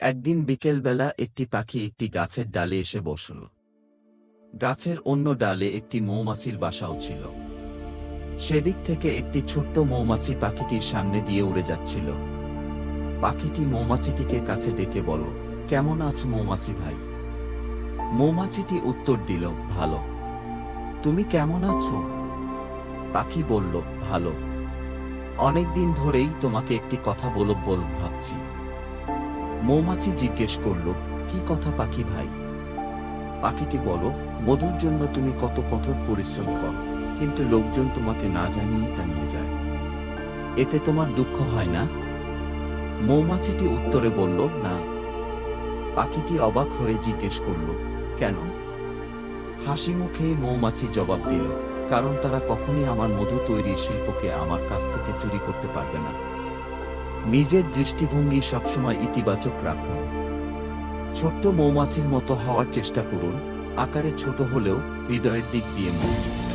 একদিন বিকেলবেলা একটি পাখি একটি গাছের ডালে এসে বসল। গাছের অন্য ডালে একটি মৌমাছির বাসাও ছিল। সেদিক থেকে একটি ছোট্ট মৌমাছি পাখিটির সামনে দিয়ে উড়ে যাচ্ছিল। পাখিটি মৌমাছিটিকে কাছে ডেকে বল কেমন আছ মৌমাছি ভাই? মৌমাছিটি উত্তর দিল, ভালো। তুমি কেমন আছো? পাখি বলল, ভালো। অনেক দিন ধরেই তোমাকে একটি কথা বলো বল ভাবছি। মৌমাছি জিজ্ঞেস করল, কি কথা পাখি ভাই? পাখিটি বলো মধুর জন্য তুমি কত কঠোর পরিশ্রম করো, কিন্তু লোকজন তোমাকে না জানিয়ে তা নিয়ে যায়। এতে তোমার দুঃখ হয় না? মৌমাছিটি উত্তরে বলল, না। পাখিটি অবাক হয়ে জিজ্ঞেস করল, কেন? হাসি মুখে মৌমাছি জবাব দিল, কারণ তারা কখনই আমার মধু তৈরির শিল্পকে আমার কাছ থেকে চুরি করতে পারবে না। নিজের দৃষ্টিভঙ্গি সবসময় ইতিবাচক রাখুন। ছোট্ট মৌমাছির মতো হওয়ার চেষ্টা করুন। আকারে ছোট হলেও হৃদয়ের দিক দিয়ে মন।